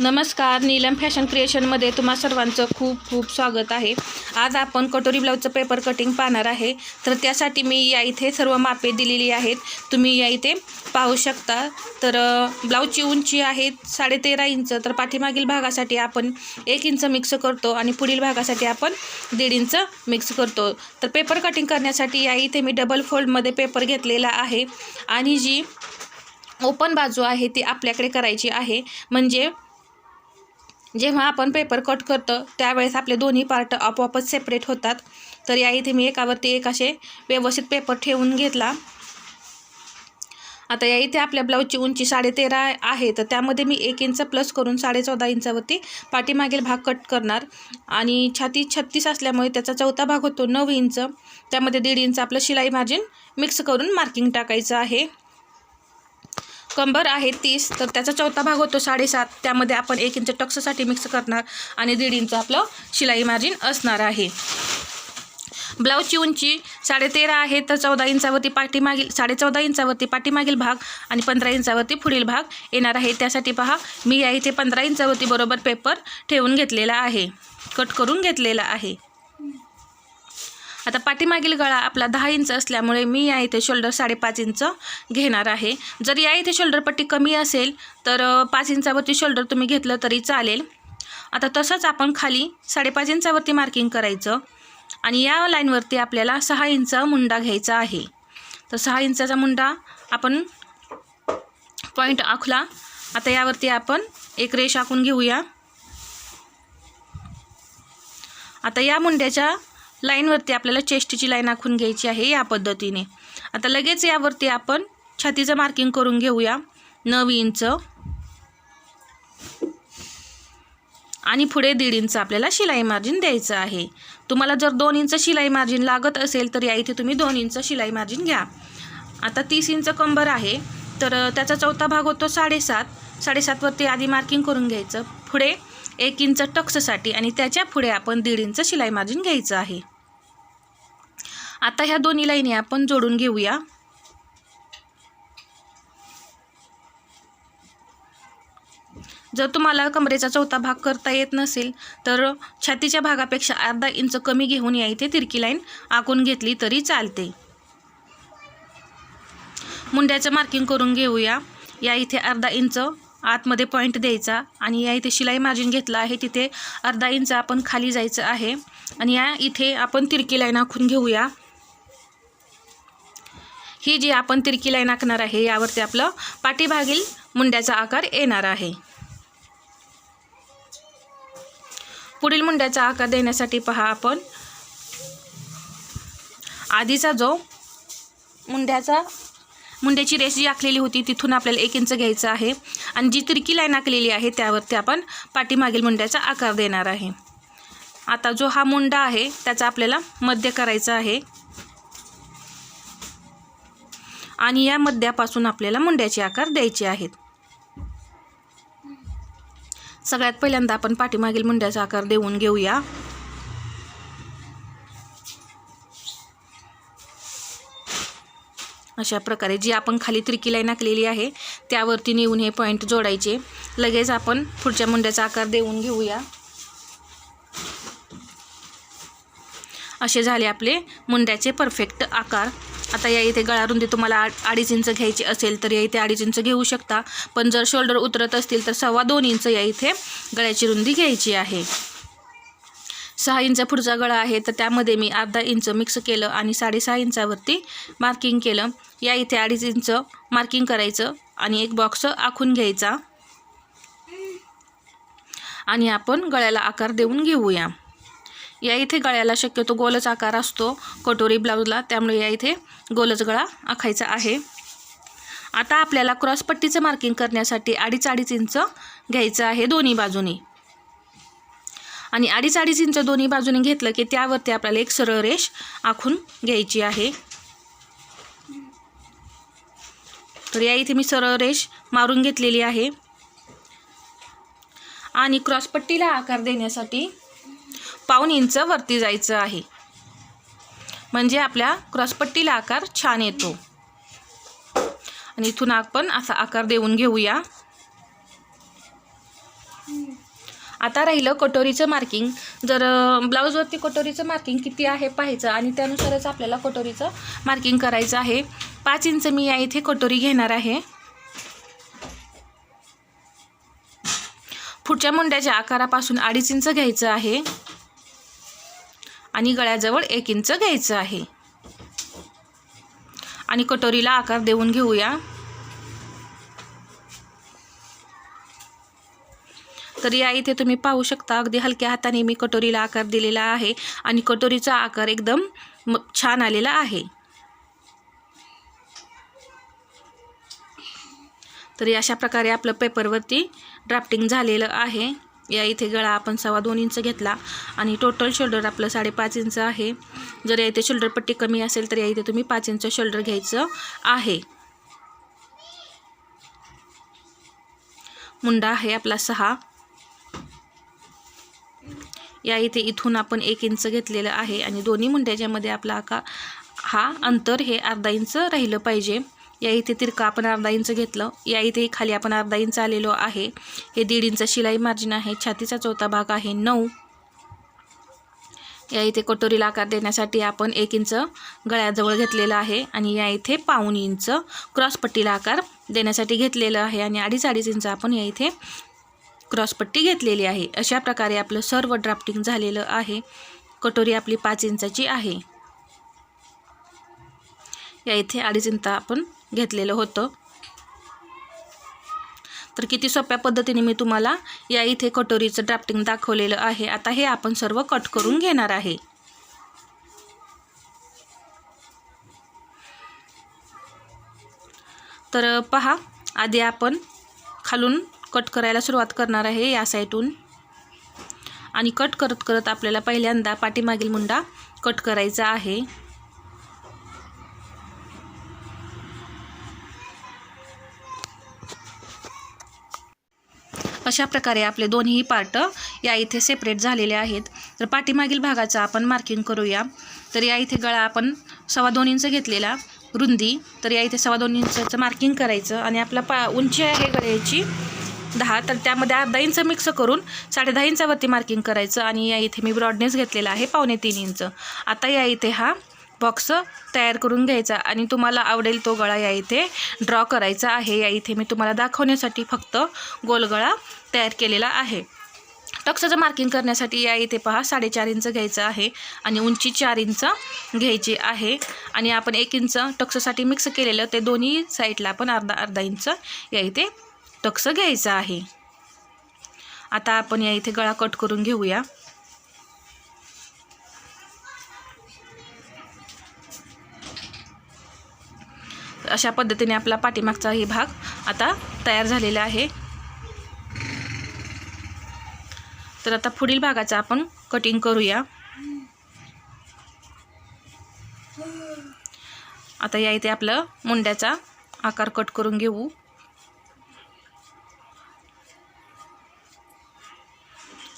नमस्कार नीलम फॅशन क्रिएशनमध्ये तुम्हा सर्वांचं खूप खूप स्वागत आहे. आज आपण कटोरी ब्लाऊजचं पेपर कटिंग पाहणार आहे. तर त्यासाठी मी या इथे सर्व मापे दिलेली आहेत. तुम्ही या इथे पाहू शकता. तर ब्लाऊजची उंची आहे साडेतेरा इंच. तर पाठीमागील भागासाठी आपण एक इंच मिक्स करतो आणि पुढील भागासाठी आपण दीड इंच मिक्स करतो. तर पेपर कटिंग करण्यासाठी या इथे मी डबल फोल्डमध्ये पेपर घेतलेला आहे. आणि जी ओपन बाजू आहे ती आपल्याकडे करायची आहे. म्हणजे जेव्हा आपण पेपर कट करतो त्यावेळेस आपले दोन्ही पार्ट आपोआपच सेपरेट होतात. तर या इथे मी एकावरती एक असे व्यवस्थित पेपर ठेवून घेतला. आता या इथे आपल्या ब्लाऊजची उंची साडेतेरा आहे. तर त्यामध्ये मी एक इंच प्लस करून साडेचौदा इंचावरती पाठीमागील भाग कट करणार. आणि छाती छत्तीस असल्यामुळे त्याचा चौथा भाग होतो नऊ इंच त्यामध्ये दीड इंच आपलं शिलाई मार्जिन मिक्स करून मार्किंग टाकायचं आहे. कंबर आहे तीस तर त्याचा चौथा भाग होतो साडेसात. त्यामध्ये आपण एक इंच टक्ससाठी मिक्स करणार आणि दीड इंच आपलं शिलाई मार्जिन असणार आहे. ब्लाऊजची उंची साडेतेरा आहे तर चौदा इंचावरती पाठीमागील साडेचौदा इंचावरती पाठीमागील भाग आणि पंधरा इंचावरती पुढील भाग येणार आहे. त्यासाठी पहा मी या इथे पंधरा इंचावरती बरोबर पेपर ठेवून घेतलेला आहे. कट करून घेतलेला आहे. आता पाठीमागील गळा आपला दहा इंच असल्यामुळे मी या इथे शोल्डर साडेपाच इंच घेणार आहे. जर या इथे शोल्डर पट्टी कमी असेल तर पाच इंचावरती शोल्डर तुम्ही घेतलं तरी चालेल. आता तसंच आपण खाली साडेपाच इंचावरती मार्किंग करायचं आणि या लाईनवरती आपल्याला सहा इंच मुंडा घ्यायचा आहे. तर सहा इंचाचा मुंडा आपण पॉईंट आखला. आता यावरती आपण एक रेष आखून घेऊया. आता या मुंड्याच्या लाईनवरती आपल्याला चेस्टची लाईन आखून घ्यायची आहे या पद्धतीने. आता लगेच यावरती आपण छातीचं मार्किंग करून घेऊया. नऊ इंच. आणि पुढे दीड इंच आपल्याला शिलाई मार्जिन द्यायचं आहे. तुम्हाला जर दोन इंच शिलाई मार्जिन लागत असेल तर या इथे तुम्ही दोन इंच शिलाई मार्जिन घ्या. आता तीस इंच कंबर आहे तर त्याचा चौथा भाग होतो साडेसात. साडेसातवरती आधी मार्किंग करून घ्यायचं. पुढे एक इंच टक्ससाठी आणि त्याच्या पुढे आपण दीड इंच शिलाई मार्जिन घ्यायचं आहे. आता ह्या दोन्ही लाईनी आपण जोडून घेऊया. जर तुम्हाला कमरेचा चौथा भाग करता येत नसेल तर छातीच्या भागापेक्षा अर्धा इंच कमी घेऊन या इथे तिरकी लाईन आखून घेतली तरी चालते. मुंड्याचं मार्किंग करून घेऊया. या इथे अर्धा इंच आतमध्ये पॉईंट द्यायचा आणि या इथे शिलाई मार्जिन घेतला आहे तिथे अर्धा इंच आपण खाली जायचं आहे. आणि या इथे आपण तिरकी लाईन आखून घेऊया. ही जी आपण तिरकी लाईन आखणार आहे यावरती आपलं पाठीभागील मुंड्याचा आकार येणार आहे. पुढील मुंड्याचा आकार देण्यासाठी पहा आपण. आधीचा जो मुंड्याचा मुंड्याची रेस जी आखलेली होती तिथून आपल्याला एक इंच घ्यायचं आहे. आणि जी तिरकी लाईन आखलेली आहे त्यावरती आपण पाठीमागील मुंड्याचा आकार देणार आहे. आता जो हा मुंडा आहे त्याचा आपल्याला मध्य करायचा आहे. आणि या मध्यापासून आपल्याला मुंड्याचे आकार द्यायचे आहेत. सगळ्यात पहिल्यांदा आपण पाठीमागील मुंड्याचा आकार देऊन घेऊया. अशा प्रकारे जी आपण खाली त्रिकी लाईन आखलेली आहे त्यावरती नेऊन हे पॉईंट जोडायचे. लगेच आपण पुढच्या मुंड्याचा आकार देऊन घेऊया. असे झाले आपले मुंड्याचे परफेक्ट आकार. आता या इथे गळा रुंदी तुम्हाला अडीच इंच घ्यायची असेल तर या इथे अडीच इंच घेऊ शकता. पण जर शोल्डर उतरत असतील तर सव्वा दोन इंच या इथे गळ्याची रुंदी घ्यायची आहे. सहा इंच पुढचा गळा आहे तर त्यामध्ये मी अर्धा इंच मिक्स केलं आणि साडेसहा इंचावरती मार्किंग केलं. या इथे अडीच इंच मार्किंग करायचं आणि एक बॉक्स आखून घ्यायचा. आणि आपण गळ्याला आकार देऊन घेऊया. या इथे गळ्याला शक्यतो गोलच आकार असतो कटोरी ब्लाऊजला त्यामुळे या इथे गोलच गळा आखायचा आहे. आता आपल्याला क्रॉसपट्टीचं मार्किंग करण्यासाठी अडीच अडीच इंच घ्यायचं आहे दोन्ही बाजूनी. आणि अडीच अडीच इंच दोन्ही बाजूने घेतलं की त्यावरती आपल्याला एक सरळ रेष आखून घ्यायची आहे. तर या इथे मी सरळ रेष मारून घेतलेली आहे. आणि क्रॉसपट्टीला आकार देण्यासाठी पाऊन इंच वरती जायचं आहे. म्हणजे आपल्या क्रॉसपट्टीला आकार छान येतो. आणि इथून आपण असा आकार देऊन घेऊया. आता राहिलं कटोरीचं मार्किंग जर ब्लाऊजवरती कटोरीचं मार्किंग किती आहे पाहायचं आणि त्यानुसारच आपल्याला कटोरीचं मार्किंग करायचं आहे. पाच इंच मी या इथे कटोरी घेणार आहे. पुढच्या मुंड्याच्या आकारापासून अडीच इंच घ्यायचं आहे. आणि गळ्याजवळ एक इंच घ्यायचं आहे. आणि कटोरीला आकार देऊन घेऊया. तर या इथे तुम्ही पाहू शकता अगदी हलक्या हाताने मी कटोरीला आकार दिलेला आहे आणि कटोरीचा आकार एकदम म- छान आलेला आहे. तर अशा प्रकारे आपलं पेपरवरती ड्राफ्टिंग झालेलं आहे. या इथे गळा आपण सव्वा दोन इंच घेतला. आणि टोटल शोल्डर आपलं साडेपाच इंच आहे. जर या इथे शोल्डर पट्टी कमी असेल तर या इथे तुम्ही पाच इंच शोल्डर घ्यायचं आहे. मुंडा आहे आपला सहा. या इथे इथून आपण एक इंच घेतलेलं आहे आणि दोन्ही मुंड्याच्यामध्ये आपला आका हा अंतर हे अर्धा इंच राहिलं पाहिजे. या इथे तिरका आपण अर्धा इंच घेतलं. या इथे खाली आपण अर्धा इंच आलेलो आहे. हे दीड इंच शिलाई मार्जिन आहे. छातीचा चौथा भाग आहे. नऊ. या इथे कटोरीला आकार देण्यासाठी आपण एक इंच गळ्याजवळ घेतलेलं आहे आणि या इथे पाऊण इंच क्रॉसपट्टीला आकार देण्यासाठी घेतलेलं आहे आणि अडीच अडीच इंच आपण या इथे क्रॉसपट्टी घेतलेली आहे. अशा प्रकारे आपलं सर्व ड्राफ्टिंग झालेलं आहे. कटोरी आपली पाच इंचाची आहे. या इथे अडीच इंच आपण घेतलेलं होतं. तर किती सोप्या पद्धतीने मी तुम्हाला या इथे कटोरीचं ड्राफ्टिंग दाखवलेलं आहे. आता हे आपण सर्व कट करून घेणार आहे. तर पहा आधी आपण खालून कट करायला सुरुवात करणार आहे या साईटून आणि कट करत करत आपल्याला पहिल्यांदा पाठीमागील मुंडा कट करायचा आहे. अशा प्रकारे आपले दोन्ही पार्ट या इथे सेपरेट झालेले आहेत. तर पाठीमागील भागाचं आपण मार्किंग करूया. तर या इथे गळा आपण सव्वा दोन इंच घेतलेला. रुंदी. तर या इथे सव्वा दोन इंचचं मार्किंग करायचं आणि आपला पा उंची आहे गळ्याची दहा. तर त्यामध्ये अर्धा इंच मिक्स करून साडे दहा इंचावरती मार्किंग करायचं आणि या इथे मी ब्रॉडनेस घेतलेला आहे पावणे तीन इंच. आता या इथे हा बॉक्स तयार करून घ्यायचा आणि तुम्हाला आवडेल तो गळा या इथे ड्रॉ करायचा आहे. या इथे मी तुम्हाला दाखवण्यासाठी फक्त गोलगळा तयार केलेला आहे. टक्सचं मार्किंग करण्यासाठी या इथे पहा साडेचार इंच घ्यायचं आहे आणि उंची चार इंच घ्यायची आहे. आणि आपण एक इंच टक्ससाठी मिक्स केलेलं ते दोन्ही साईडला आपण अर्धा अर्धा इंच या इथे टक्स घ्यायचं आहे. आता आपण या इथे गळा कट करून घेऊया. अशा पद्धतीने आपला पाठीमागचा ही भाग आता तयार झालेला आहे. तर आता पुढील भागाचा आपण कटिंग करूया. आता या इथे आपलं मुंड्याचा आकार कट करून घेऊ.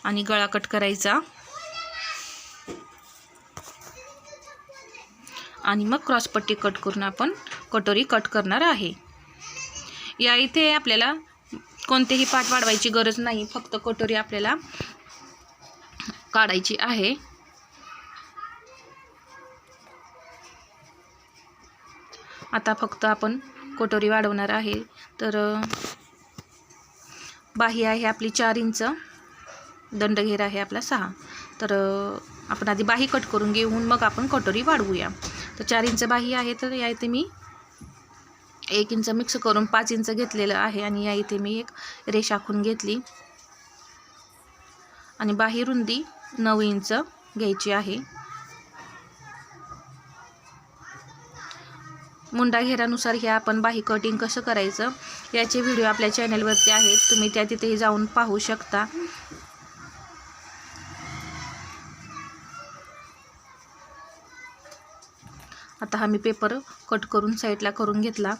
आणि गळा कट करायचा. आणि मग क्रॉसपट्टी कट करून आपण कटोरी कट करणार आहे. या इथे आपल्याला कोणतेही पाठ वाढवायची गरज नाही. फक्त कटोरी आपल्याला काढायची आहे. आता फक्त आपण कटोरी वाढवणार आहे. तर बाही आहे आपली चार इंच. दंडघेर आहे आपला सहा. तर आपण आधी बाही कट करून घेऊन मग आपण कटोरी वाढवूया. तर चार इंच बाही आहे. तर या इथे मी एक इंच मिक्स करून पाच इंच घेतलेलं आहे आणि या इथे मी एक रेष आखून घेतली. आणि बाही रुंदी नऊ इंच घ्यायची आहे. मुंडा घेरानुसार हे आपण बाही कटिंग कसं करायचं याचे व्हिडिओ आपल्या चॅनलवरती आहेत. तुम्ही त्या तिथेही जाऊन पाहू शकता. आता हा मी पेपर कट करून साईडला करून घेतला.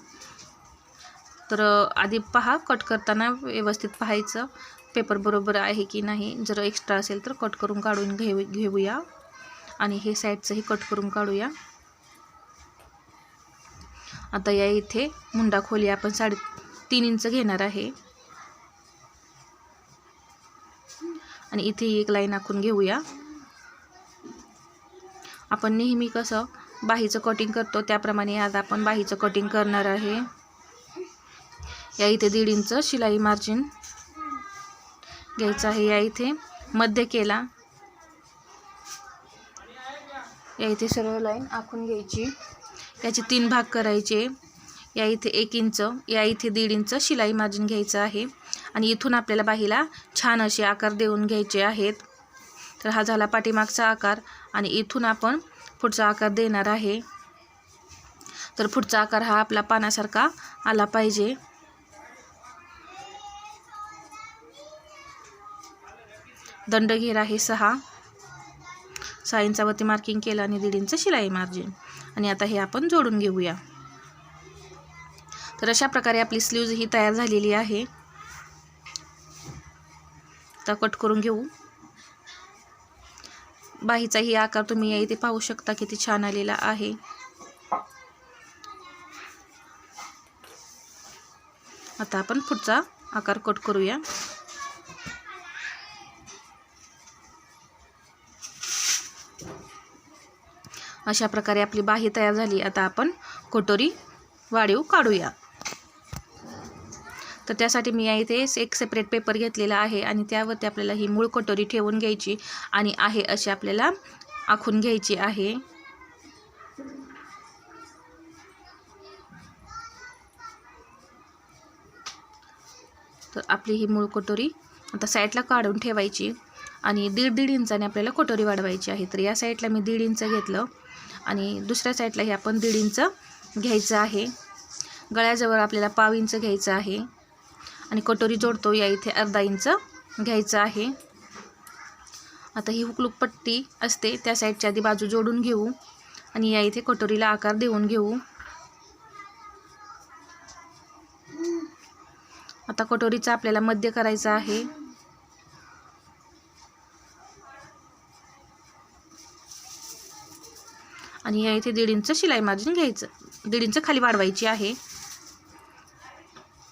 तर आधी पहा कट करताना व्यवस्थित पाहायचं. पेपर बरोबर आहे की नाही? जर एक्स्ट्रा असेल तर कट करून काढून घेऊ घेऊया. आणि हे साईडचंही कट करून काढूया. आता या इथे मुंडा खोली आपण साडे तीन इंच घेणार आहे. आणि इथेही एक लाईन आखून घेऊया. आपण नेहमी कसं बाहीचं कटिंग करतो. त्याप्रमाणे आज आपण बाहीचं कटिंग करणार आहे. या इथे दीड इंच शिलाई मार्जिन घ्यायचं आहे. या इथे मध्य केला. या इथे सर्व लाईन आखून घ्यायची. याचे तीन भाग करायचे. या इथे एक इंच या इथे दीड इंच शिलाई मार्जिन घ्यायचं आहे. आणि इथून आपल्याला बाहीला छान असे आकार देऊन घ्यायचे आहेत. तर हा झाला पाठीमागचा आकार. आणि इथून आपण पुढचा आकार देणार आहे. तर पुढचा आकार हा आपला पानासारखा आला पाहिजे. दंड घेर आहे सहा. सहा इंचावरती मार्किंग केलं आणि दीड इंच शिलाई मार्जिन आणि आता हे आपण जोडून घेऊया. तर अशा प्रकारे आपली स्लीव्ज ही तयार झालेली आहे. आता कट करून घेऊ. बाहीचाही आकार तुम्ही या इथे पाहू शकता किती छान आलेला आहे. आता आपण पुढचा आकार कट करूया. अशा प्रकारे आपली बाही तयार झाली. आता आपण कटोरी वाढीव काढूया. तर त्यासाठी मी या इथे एक सेपरेट पेपर घेतलेला आहे आणि त्यावरती आपल्याला ही मूळ कटोरी ठेवून घ्यायची आणि आहे अशी आपल्याला आखून घ्यायची आहे. तर आपली ही मूळ कटोरी आता साईडला काढून ठेवायची आणि दीड दीड इंचाने आपल्याला कटोरी वाढवायची आहे. तर या साईडला मी दीड इंच घेतलं आणि दुसऱ्या साईडलाही आपण दीड इंच घ्यायचं आहे. गळ्याजवळ आपल्याला पाव इंच घ्यायचं आहे. आणि कटोरी जोडतो या इथे अर्धा इंच घ्यायचं आहे. आता ही हुकलूक पट्टी असते त्या साईडच्या आधी बाजू जोडून घेऊ आणि या इथे कटोरीला आकार देऊन घेऊ. आता कटोरीचा आपल्याला मध्य करायचा आहे. आणि या इथे दीड इंच शिलाई मार्जिन घ्यायचं. दीड इंच खाली वाढवायची आहे.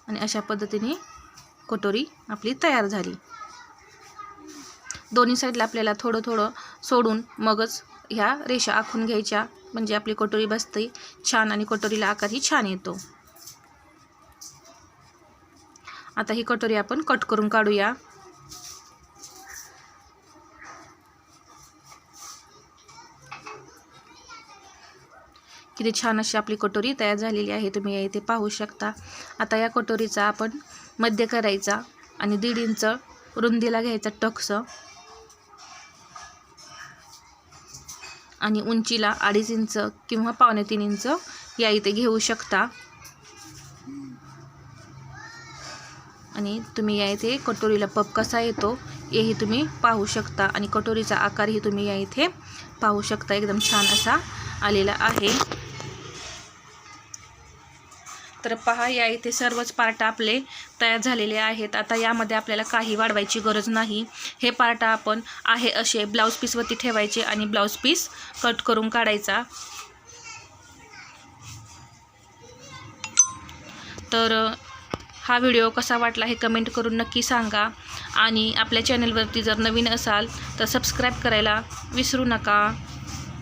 आणि अशा पद्धतीने कटोरी आपली तयार झाली. दोन्ही साईडला आपल्याला थोडं थोडं सोडून मगच ह्या रेषा आखून घ्यायच्या. म्हणजे आपली कटोरी बसते छान आणि कटोरीला आकारही छान येतो. आता ही कटोरी आपण कट करून काढूया. किती छान अशी आपली कटोरी तयार झालेली आहे. तुम्ही या इथे पाहू शकता. आता या कटोरीचा आपण मध्य करायचा आणि दीड इंच रुंदीला घ्यायचा टक्स. आणि उंचीला अडीच इंच किंवा पावणे तीन इंच या इथे घेऊ शकता. आणि तुम्ही या इथे कटोरीला पप कसा येतो हेही तुम्ही पाहू शकता. आणि कटोरीचा आकारही तुम्ही या इथे पाहू शकता. एकदम छान असा आलेला आहे. तर पहा या इथे सर्वच पार्ट आपले तयार झालेले आहेत. आता यामध्ये आपल्याला काही वाढवायची गरज नाही. हे पार्ट आपण आहे असे ब्लाऊज पीसवरती ठेवायचे आणि ब्लाऊज पीस कट करून काढायचा. तर हा व्हिडिओ कसा वाटला हे कमेंट करून नक्की सांगा. आणि आपल्या चॅनलवरती जर नवीन असाल तर सबस्क्राईब करायला विसरू नका.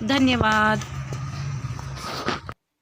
धन्यवाद.